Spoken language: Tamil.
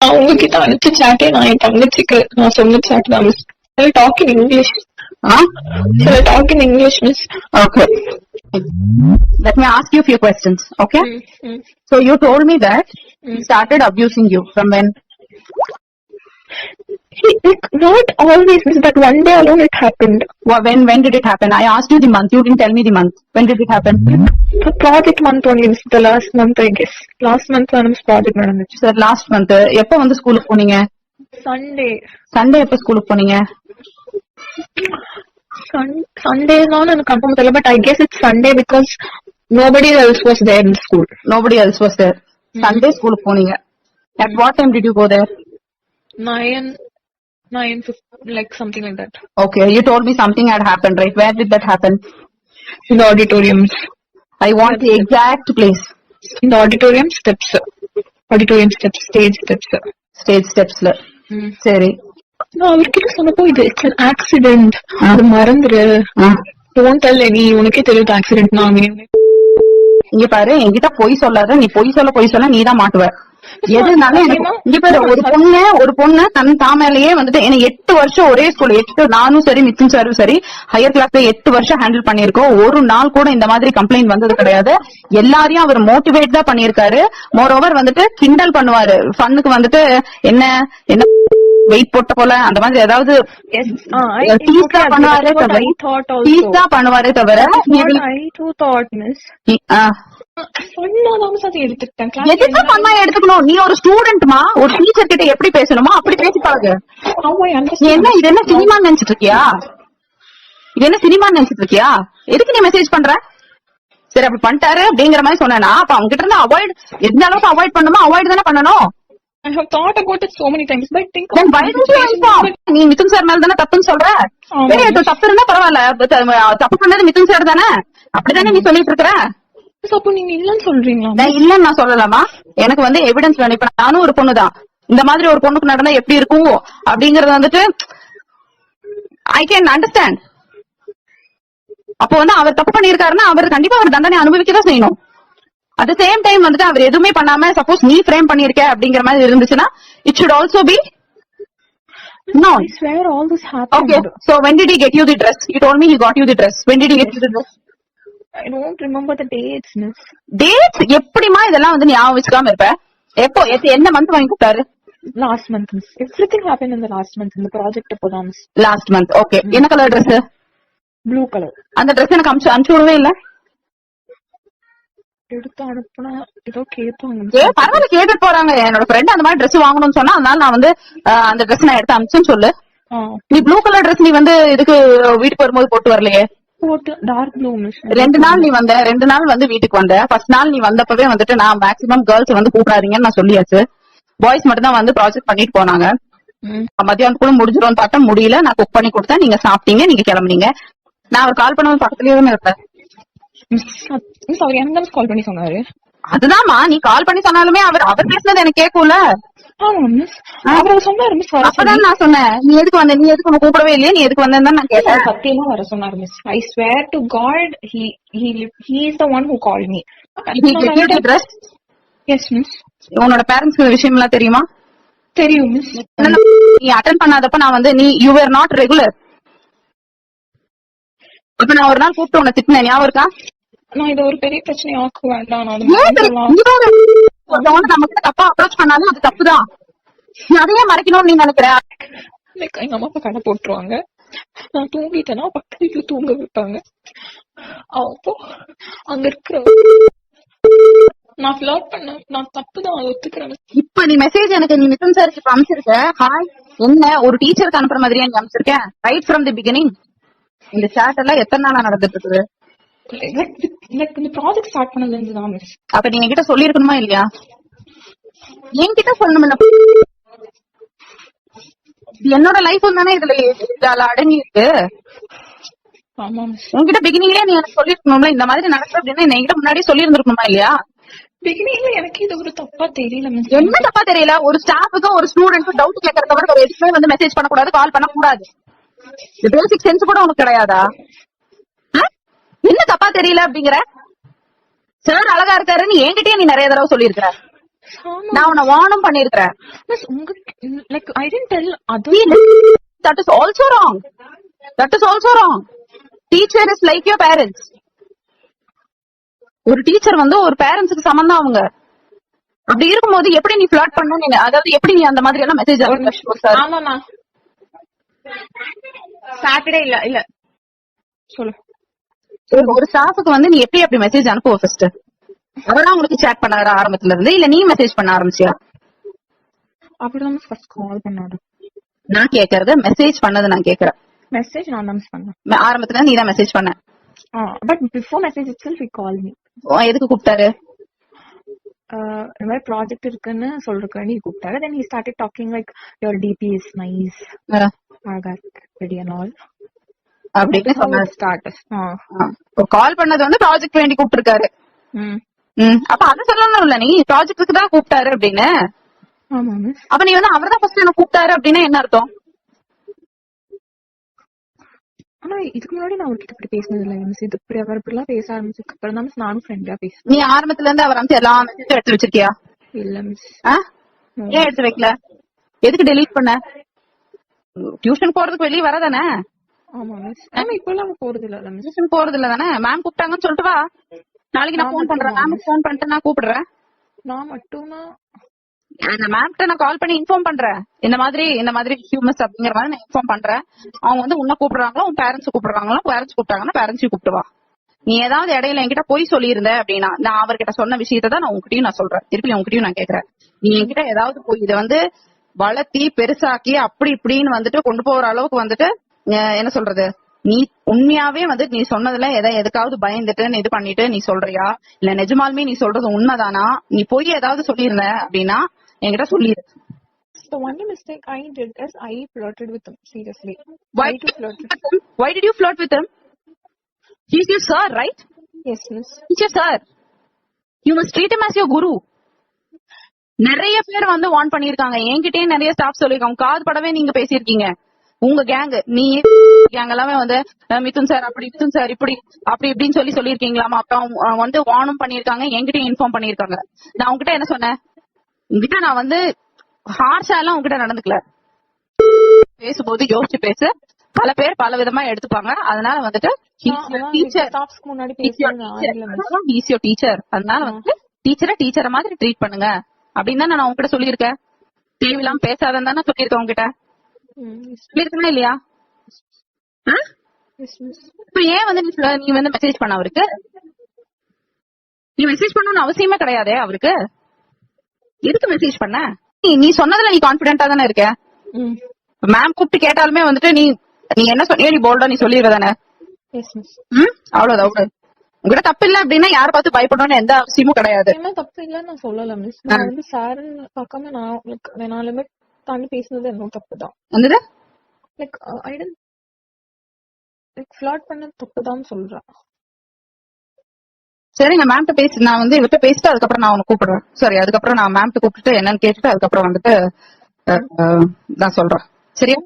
நான் உங்ககிட்ட அனுப்பிச்ச சாட்டே நான் என் தங்கச்சிக்கு நான் சொன்ன சாட் தான் miss talk in English Huh? சில talk in English miss Okay. Let me ask you a few questions. Okay. So you told me that he started abusing you from when? Not always, but one day alone it happened. Well, when when did it happen? I asked you the month. You didn't tell me the month. When did it happen? Mm-hmm. The project month only, the last month, I guess. Last month, I am sorry, month. Sir, last month, when did you go to school? Sunday. Sunday, when did you go to Sunday is not confirm, but I guess it's Sunday because nobody else was there in school. Nobody else was there. Mm-hmm. Sunday, school. At what time did you go there? 9. 9, 15, like something like that. Okay, you told me something had happened, right? Where did that happen? In the auditoriums. I want the exact place. In the auditorium steps. Auditorium steps, stage steps. Stage steps. சரி அவர்கிட்ட சொன்னப்போ இது இட்ஸ் அன் ஆக்சிடென்ட் அது மறந்துரு டோன்ட் டெல் நீ உனக்கே தெரியுது ஆக்சிடென்ட் நான் இங்க பாரு என்கிட்ட பொய் சொல்லாத நீ பொய் சொல்ல பொய் சொல்ல நீ தான் மாட்டுவ எதுனாலும் எனக்கு இங்க பாரு ஒரு பொண்ணு ஒரு பொண்ணு தன் தாமேலையே வந்துட்டு எனக்கு எட்டு வருஷம் ஒரே ஸ்கூல் எட்டு நானும் சரி மித்தும் சாரும் சரி ஹையர் கிளாஸ்ல எட்டு வருஷம் ஹேண்டில் பண்ணிருக்கோம் ஒரு நாள் கூட இந்த மாதிரி கம்ப்ளைண்ட் வந்தது கிடையாது. எல்லாரையும் அவர் மோட்டிவேட் தான் பண்ணிருக்காரு மோரோவர் வந்துட்டு கிண்டல் பண்ணுவாரு. ஃபன்னுக்கு வந்துட்டு என்ன என்ன வெயிட் போட்ட போல அந்த மாதிரி ஏதாவது பண்ணுவாரே தவிர பண்ணுவாரே தவிர எதுக்கு பண்ணா எடுத்துக்கணும்? நீ ஒரு ஸ்டூடெண்ட்மா ஒரு டீச்சர் கிட்ட எப்படி பேசணுமோ அப்படி பேசி பழகு. என்ன இது என்ன சினிமா நினைச்சிட்டு இருக்கியா? இது என்ன சினிமா நினைச்சிட்டு இருக்கியா? எதுக்கு நீ மெசேஜ் பண்ற? சரி அப்படி பண்ணிட்டாரு அப்படிங்கிற மாதிரி சொன்னேன்னா அப்ப அவங்க கிட்ட இருந்து அவாய்ட் எந்த அளவுக்கு அவாய்ட் பண்ணுமோ அவாய்ட் தானே பண்ணணும். I have thought about it so many times, but think Then why don't you inform? நீ மிதுன் சார் மேல தானே தப்புன்னு சொல்ற. சரி தப்பு இருந்தா பரவாயில்ல. தப்பு பண்ணது மிதுன் சார் தானே? அப்படிதானே நீ சொல்லிட்டு இருக்கிற அப்போ நீங்க இல்லன்னு சொல்றீங்களா? நான் இல்லன்னு நான் சொல்லலாமா? எனக்கு வந்து எவிடன்ஸ் வேணும். இப்ப நானும் ஒரு பொண்ணு தான் இந்த மாதிரி ஒரு பொண்ணுக்கு நடந்தா எப்படி இருக்கும் அப்படிங்கறது வந்துட்டு ஐ கேன் அண்டர்ஸ்டாண்ட் அப்போ வந்து அவர் தப்பு பண்ணிருக்காருன்னா அவர் கண்டிப்பா அவர் தண்டனை அனுபவிக்க தான் செய்யணும் அட் சேம் டைம் வந்துட்டு அவர் எதுவுமே பண்ணாம சப்போஸ் நீ ஃப்ரேம் பண்ணிருக்க அப்படிங்கிற மாதிரி இருந்துச்சுன்னா it should also be no I swear all this happened. So when did he get you the dress? You told me he got you the dress. When did he get you the dress? I don't remember the dates, miss. Dates எப்படிமா இதெல்லாம் வந்து ஞாபகம் வச்சுக்காம இருப்ப? எப்போ என்ன மந்த் வாங்கி Last month, miss. Everything happened in the last month. in the project அப்போதான், miss. லாஸ்ட் மந்த் ஓகே என்ன கலர் Dress? Blue color. அந்த Dress எனக்கு அனுப்பிச்சு அனுப்பிச்சு விடவே இல்ல. எடுத்து அனுப்புனா ஏதோ கேட்பாங்க ஏ பரவாயில்ல கேட்டுட்டு போறாங்க. என்னோட ஃப்ரெண்ட் அந்த மாதிரி Dress வாங்கணும்னு சொன்னா அதனால நான் வந்து அந்த Dress நான் எடுத்து அனுப்பிச்சேன்னு சொல்லு. நீ ப்ளூ கலர் Dress நீ வந்து இதுக்கு வீட்டுக்கு வரும்போது போட்டு வரலையே. போட்டு டார்க் ப்ளூ மிஸ் ரெண்டு நாள் நீ வந்த ரெண்டு நாள் வந்து வீட்டுக்கு வந்த. ஃபர்ஸ்ட் நாள் நீ வந்தப்பவே வந்துட்டு நான் மேக்ஸிமம் கேர்ள்ஸ் வந்து கூப்பிடாதீங்கன்னு நான் சொல்லியாச்சு. பாய்ஸ் மட்டும் தான் வந்து ப்ராஜெக்ட் பண்ணிட்டு போனாங்க. மத்தியானம் கூட முடிஞ்சிரும்னு பார்த்தா முடியல. நான் குக் பண்ணி கொடுத்தேன். நீங்க சாப்பிட்டீங்க நீங்க கிளம்புனீங்க. நான் அவர் கால் பண்ண பக்கத்துலயே தானே இருப்பேன். மிஸ் அவர் எனக்கு தான் கால் பண்ணி சொன்னாரு. அதுதான்மா நீ கால் பண்ணி சொன்னாலுமே அவர் அவர் பேசுனது எனக்கு கேட்கும்ல. அப்பதான் நான் சொன்னேன். நீ எதுக்கு வந்த நீ எதுக்கு உன்னை கூப்பிடவே இல்லையே? நீ எதுக்கு வந்தேன்னு தான் நான் கேட்டேன். சத்தியமா வர சொன்னாரு miss I swear to God he he he is the one who call me dress. Yes miss உன்னோட பேரண்ட்ஸ்க்கு விஷயம் எல்லாம் தெரியுமா? தெரியும் மிஸ் நீ அட்டன் பண்ணாதப்ப நான் வந்து நீ யூ ஆர் நாட் ரெகுலர் இப்ப நான் ஒரு நாள் கூப்பிட்டு உன்னை திட்டினேன். ஞாபகம் இருக்கா? நான் இதை ஒரு பெரிய பிரச்சனை ஆக்க வேண்டாம் ஒருத்தவங்க நம்ம கிட்ட தப்பா அப்ரோச் பண்ணாலும் அது தப்புதான் நீ அதையே மறைக்கணும்னு நீ நினைக்கிற? எங்க அம்மா அப்பா கடை போட்டுருவாங்க. நான் தூங்கிட்டேன்னா பக்கத்து வீட்டுல தூங்க வைப்பாங்க. அப்போ அங்க இருக்கிற நான் ஃபிளாட் பண்ண நான் தப்பு தான் அதை ஒத்துக்கிறேன். இப்ப நீ மெசேஜ் எனக்கு நீ மிதுன் சாருக்கு இப்ப அனுப்பிச்சிருக்க. ஹாய் என்ன ஒரு டீச்சருக்கு அனுப்புற மாதிரியா நீ அனுப்பிச்சிருக்கேன் ரைட் ஃப்ரம் தி பிகினிங் இந்த chat எல்லாம் எத்தனை நாளா நடந்துட்டு இருக்குது? Like, இந்த ப்ராஜெக்ட் ஸ்டார்ட் பண்ணதுல இருந்து தான் மிஸ் அப்ப நீ என்கிட்ட சொல்லிருக்கணுமா இல்லையா? என்கிட்ட சொல்லணும் இது என்னோட லைஃப் தானே இதுல இதுல அடங்கி இருக்கு உன்கிட்ட பிகினிங்லயே நீ எனக்கு சொல்லிருக்கணும்ல இந்த மாதிரி நடக்குது அப்படின்னு என்கிட்ட முன்னாடியே சொல்லி இருந்திருக்கணுமா இல்லையா? பிகினிங்ல எனக்கு இது ஒரு தப்பா தெரியல என்ன தப்பா தெரியல? ஒரு ஸ்டாஃபுக்கும் ஒரு ஸ்டூடெண்ட்க்கும் டவுட் கேட்கறத விட ஒரு எதுவுமே வந்து மெசேஜ் பண்ணக்கூடாது கால் பண்ணக்கூடாது. பேசிக் சென்ஸ் கூட உனக்கு கிடையாதா? என்ன தப்பா தெரியல அப்படிங்கிற? சார் அழகா இருக்காருன்னு என்கிட்டயே நீ நிறைய தடவை சொல்லியிருக்கிற. ஆமா. நான் உன்னை வார்னும் பண்ணிருக்கிறேன் மிஸ் உங்க like I didn't tell other that is also wrong that is also wrong teacher is like your parents ஒரு டீச்சர் வந்து ஒரு பேரண்ட்ஸுக்கு சமம் தான் அவங்க. அப்படி இருக்கும்போது எப்படி நீ ஃபிளாட் பண்ணணும் நீங்க அதாவது எப்படி நீ அந்த மாதிரி எல்லாம் மெசேஜ் ஆமாமா சாட்டர்டே இல்ல இல்ல. சொல்லு. ஒரு ஸ்டாஃபுக்கு வந்து நீ எப்படி அப்படி மெசேஜ் அனுப்புவ ஃபர்ஸ்ட் அவரா உங்களுக்கு சேட் பண்ணாரு ஆரம்பத்துல இருந்து? இல்ல நீ மெசேஜ் பண்ண ஆரம்பிச்சியா? அப்படிதான் ஃபர்ஸ்ட் கால் பண்ணாரு. நான் கேக்குறது மெசேஜ் பண்ணது நான் கேக்குறேன். மெசேஜ் நான் தான் பண்ணேன். ஆரம்பத்துல நீ தான் மெசேஜ் பண்ண. But before message itself call me எதுக்கு கூப்பிட்டாரு? இந்த மாதிரி ப்ராஜெக்ட் இருக்குன்னு சொல்றதுக்கு நீ கூப்பிட்டாரு. Then he started talking like your DP is nice அழகா இருக்கு ரெடி அண்ட் ஆல் அப்படின்னு சொன்னாரு. ஸ்டார்டஸ் கால் பண்ணது வந்து ப்ராஜெக்ட் வேண்டி கூப்பிட்டுருக்காரு. அப்ப அத சொல்லணும் இல்ல நீ ப்ராஜெக்ட்டுக்கு தான் கூப்பிட்டாரு அப்படின்னு. அப்ப நீ வந்து அவர் தான் ஃபர்ஸ்ட் என்ன கூப்பிட்டாரு அப்படின்னா என்ன அர்த்தம்? ஆனா இதுக்கு முன்னாடி நான் அவர்கிட்ட இப்படி பேசினது இல்ல மிஸ் இது இப்படி அவர் இப்படி எல்லாம் பேச ஆரம்பிச்சதுக்கு அப்புறம் தான் மிஸ் நானும் ஃப்ரெண்டா பேசுறேன் நீ ஆரம்பத்துல இருந்து அவர் வந்து எல்லா மெசேஜும் எடுத்து வச்சிருக்கியா? இல்ல மிஸ் ஆ? ஏன் எடுத்து வைக்கல? எதுக்கு டெலீட் பண்ண? டியூஷன் போறதுக்கு வெளியே வரதானே ஆமா மிஸ் ஆமா இப்ப எல்லாம் போறது இல்ல மிஸ் போறது இல்ல தானே? மேம் கூப்பிட்டாங்கன்னு சொல்லிட்டு வா. நாளைக்கு நான் ஃபோன் பண்றேன். மேம் ஃபோன் பண்ணிட்டு நான் கூப்பிடுறேன். நான் மட்டும்னா அந்த மேம்கிட்ட நான் கால் பண்ணி இன்ஃபார்ம் பண்றேன். இந்த மாதிரி இந்த மாதிரி ஹியூமஸ் அப்படிங்கிற மாதிரி நான் இன்ஃபார்ம் பண்றேன். அவங்க வந்து உன்ன கூப்பிடுறாங்களா உன் பேரண்ட்ஸ் கூப்பிடுறாங்களா பேரண்ட்ஸ் கூப்பிட்டாங்கன்னா பேரண்ட்ஸையும் கூப்பிட்டு வா. நீ ஏதாவது இடையில என்கிட்ட போய் சொல்லியிருந்த அப்படின்னா நான் அவர்கிட்ட சொன்ன விஷயத்தை தான் நான் உங்ககிட்டயும் நான் சொல்றேன். திருப்பி உங்ககிட்டயும் நான் கேக்குறேன். நீ என்கிட்ட ஏதாவது போய் இதை வந்து வளர்த்தி பெருசாக்கி அப்படி இப்படின்னு வந்துட்டு கொண்டு போற அளவுக்கு வந்துட்டு என்ன சொல்றது நீ உண்மையாவே வந்து நீ சொன்னதுல எதை எதுக்காவது பயந்துட்டு இது பண்ணிட்டு நீ சொல்றியா இல்ல நிஜமாலுமே நீ சொல்றது உண்மைதானா நீ போய் ஏதாவது சொல்லியிருந்த அப்படின்னா என்கிட்ட சொல்லிடு the only mistake I did is I flirted with him seriously Why did you flirt with him? Why did you flirt with him? He's your sir, right? yes miss He's your sir. You must treat him as your guru. நிறைய பேர் வந்து வான் பண்ணிருக்காங்க என்கிட்டயே நிறைய ஸ்டாஃப் சொல்லிருக்காங்க காது படவே நீங்க பேசியிருக்கீங்க உங்க கேங் நீ கேங் எல்லாமே வந்து மிதுன் சார் அப்படி மிதுன் சார் இப்படி அப்படி இப்படின்னு சொல்லி சொல்லிருக்கீங்களாமா அப்புறம் வந்து வானும் பண்ணிருக்காங்க என்கிட்டயும் இன்ஃபார்ம் பண்ணிருக்காங்க நான் உங்ககிட்ட என்ன சொன்னேன்? உங்ககிட்ட நான் வந்து ஹார்ஷா எல்லாம் உங்ககிட்ட நடந்துக்கல. பேசும்போது யோசிச்சு பேசு. பல பேர் பல விதமா எடுத்துப்பாங்க. அதனால வந்துட்டு டீச்சர் டீச்சர் அதனால வந்து டீச்சரை டீச்சரை மாதிரி ட்ரீட் பண்ணுங்க. அப்படின்னு தான் நான் உங்ககிட்ட சொல்லியிருக்கேன். தேவையில்லாம பேசாதன்னு தானே சொல்லியிருக்கேன் உங்ககிட்ட. சொல்லியிருக்கேனா இல்லையா? ஏன் வந்து நீ வந்து மெசேஜ் பண்ண அவருக்கு? நீ மெசேஜ் பண்ணணும்னு அவசியமே கிடையாதே அவருக்கு. எதுக்கு மெசேஜ் பண்ண? நீ நீ சொன்னதுல நீ கான்பிடென்டா தானே இருக்க? ம். மேம் கூப்பிட்டு கேட்டாலுமே வந்துட்டு நீ நீ என்ன சொன்னியோ நீ போல்டா நீ சொல்லிடுற தானே? அவ்வளவுதான் அவ்வளவு உங்ககிட்ட தப்பு இல்ல அப்படின்னா யார பார்த்து பயப்படணும்னு எந்த அவசியமும் கிடையாது. தப்பு இல்லன்னு நான் சொல்லல மிஸ் நான் வந்து சாருன்னு பார்க்காம நான் லிமிட் தாண்டி பேசுனது என்னோட தப்பு தான் like I didn't like flirt பண்ணது தப்பு தான் சொல்றேன் சரி நான் மேம்கிட்ட பேசி நான் வந்து இவர்கிட்ட பேசிட்டு அதுக்கப்புறம் நான் உனக்கு கூப்பிடுறேன். சரி அதுக்கப்புறம் நான் மேம்கிட்ட கூப்பிட்டுட்டு என்னன்னு கேட்டுட்டு அதுக்கப்புறம் வந்துட்டு நான் சொல்றேன். சரியா?